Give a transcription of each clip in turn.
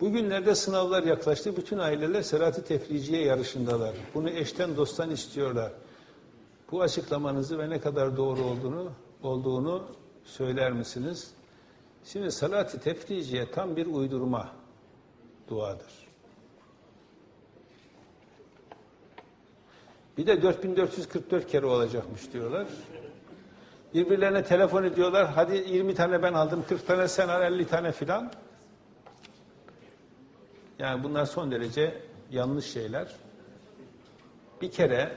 Bugünlerde sınavlar yaklaştı. Bütün aileler serati tefriciye yarışındalar. Bunu eşten dosttan istiyorlar. Bu açıklamanızı ve ne kadar doğru olduğunu olduğunu söyler misiniz? Şimdi salat-ı tefriciye tam bir uydurma duadır. Bir de 4444 kere olacakmış diyorlar. Birbirlerine telefon ediyorlar. Hadi 20 tane ben aldım, 40 tane sen al, 50 tane filan. Yani bunlar son derece yanlış şeyler. Bir kere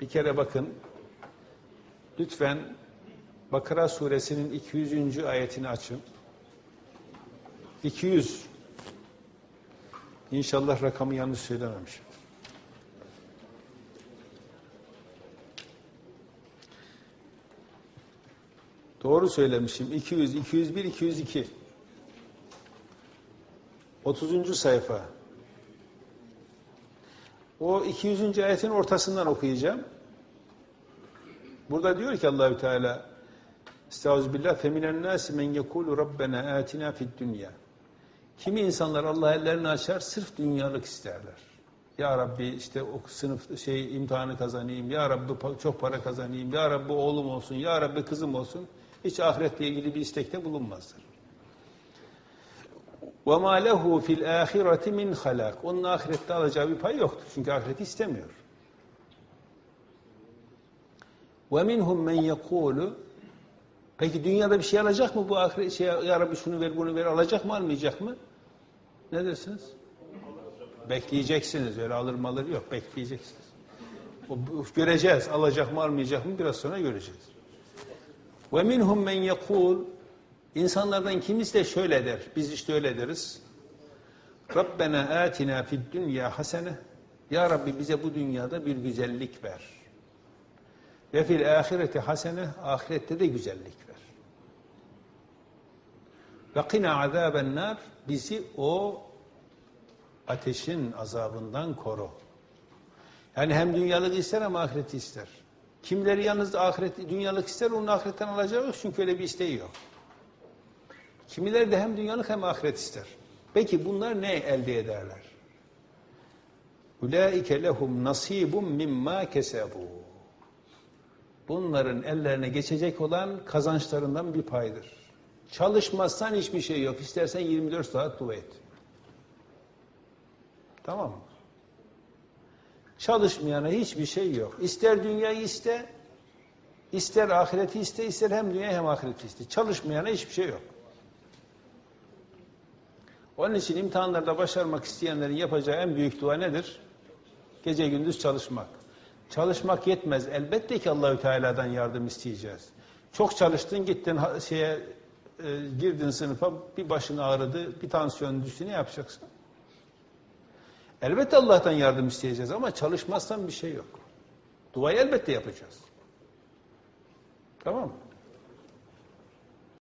bir kere bakın lütfen Bakara suresinin 200. ayetini açın. 200 İnşallah rakamı yanlış söylememişim. Doğru söylemişim. 200, 201, 202. 30. sayfa. O 200. ayetin ortasından okuyacağım. Burada diyor ki Allahü Teala Estağfirullah feminen nasi men yekulu rabbena atina fid dünya. Kimi insanlar Allah ellerini açar sırf dünyalık isterler. Ya Rabbi işte o sınıf şey imtihanı kazanayım. Ya Rabbi çok para kazanayım. Ya Rabbi oğlum olsun. Ya Rabbi kızım olsun. Hiç ahiretle ilgili bir istekte bulunmazlar. وَمَا لَهُ فِي الْآخِرَةِ مِنْ خَلَقٍ Onun ahirette alacağı bir pay yoktur. Çünkü ahireti istemiyor. وَمِنْهُمْ مَنْ يَقُولُ Peki dünyada bir şey alacak mı bu ahiret şey ya Rabbi şunu ver bunu ver alacak mı almayacak mı? Ne dersiniz? Bekleyeceksiniz. Öyle alır mı alır yok. Bekleyeceksiniz. O, bu- göreceğiz. Alacak mı almayacak mı biraz sonra göreceğiz. Ve minhum men yekul İnsanlardan kimisi de şöyle der. Biz işte öyle deriz. Rabbena atina fid dünya hasene. Ya Rabbi bize bu dünyada bir güzellik ver. Ve fil ahireti hasene. Ahirette de güzellik ver. Ve qina azaben nar. Bizi o ateşin azabından koru. Yani hem dünyalık ister ama ahireti ister. Kimleri yalnız ahiret, dünyalık ister, onun ahiretten alacağı yok çünkü öyle bir isteği yok. Kimileri de hem dünyalık hem ahiret ister. Peki bunlar ne elde ederler? Ulaike lehum nasibun mimma kesebu. Bunların ellerine geçecek olan kazançlarından bir paydır. Çalışmazsan hiçbir şey yok. İstersen 24 saat dua et. Tamam mı? Çalışmayana hiçbir şey yok. İster dünyayı iste, ister ahireti iste, ister hem dünya hem ahireti iste. Çalışmayana hiçbir şey yok. Onun için imtihanlarda başarmak isteyenlerin yapacağı en büyük dua nedir? Gece gündüz çalışmak. Çalışmak yetmez. Elbette ki Allahü Teala'dan yardım isteyeceğiz. Çok çalıştın, gittin şeye e, girdin sınıfa, bir başın ağrıdı, bir tansiyon düştü, ne yapacaksın? Elbette Allah'tan yardım isteyeceğiz ama çalışmazsan bir şey yok. Duayı elbette yapacağız. Tamam mı?